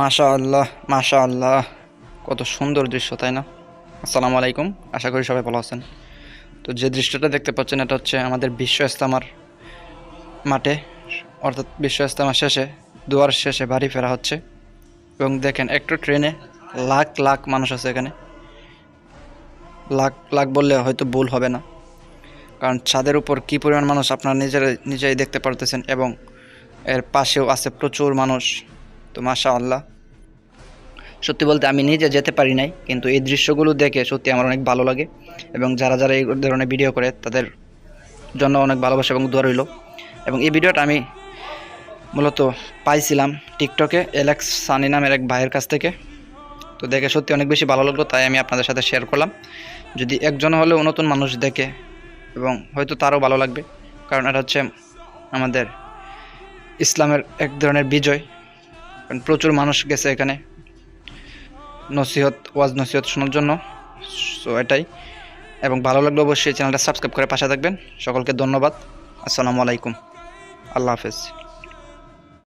মাশা আল্লাহ মাশা আল্লাহ কত সুন্দর দৃশ্য, তাই না? আসসালামু আলাইকুম, আশা করি সবাই ভালো আছেন। তো যে দৃশ্যটা দেখতে পাচ্ছেন, এটা হচ্ছে আমাদের বিশ্ব ইস্তামার মাঠে। অর্থাৎ বিশ্ব ইস্তামার শেষে, দুয়ার শেষে বাড়ি ফেরা হচ্ছে। এবং দেখেন, একটু ট্রেনে লাখ লাখ মানুষ আছে এখানে। লাখ লাখ বললে হয়তো ভুল হবে না। কারণ ছাদের উপর কী পরিমাণ মানুষ আপনারা নিজের নিজেই দেখতে পারতেছেন এবং এর পাশেও আছে প্রচুর মানুষ। তো মাশা আল্লাহ সত্যি বলতে আমি নিজে যেতে পারি নাই, কিন্তু এই দৃশ্যগুলো দেখে সত্যি আমার অনেক ভালো লাগে এবং যারা যারা এই ধরনের ভিডিও করে তাদের জন্য অনেক ভালোবাসা এবং দোয়া রইল। এবং এই ভিডিওটা আমি মূলত পাইছিলাম টিকটকে এলেক্স সানি নামের এক ভাইয়ের কাছ থেকে। তো দেখে সত্যি অনেক বেশি ভালো লাগল, তাই আমি আপনাদের সাথে শেয়ার করলাম। যদি একজন হলেও নতুন মানুষ দেখে এবং হয়তো তারও ভালো লাগবে, কারণ এটা হচ্ছে আমাদের ইসলামের এক ধরনের বিজয়। কারণ প্রচুর মানুষ গেছে এখানে। নসিহত, ওয়াজ নসিহত শোনার জন্য। সো এটাই। এবং ভালো লাগলে অবশ্যই চ্যানেলটা সাবস্ক্রাইব করে পাশে থাকবেন। সকলকে ধন্যবাদ। আসসালামু আলাইকুম। আল্লাহ হাফেজ।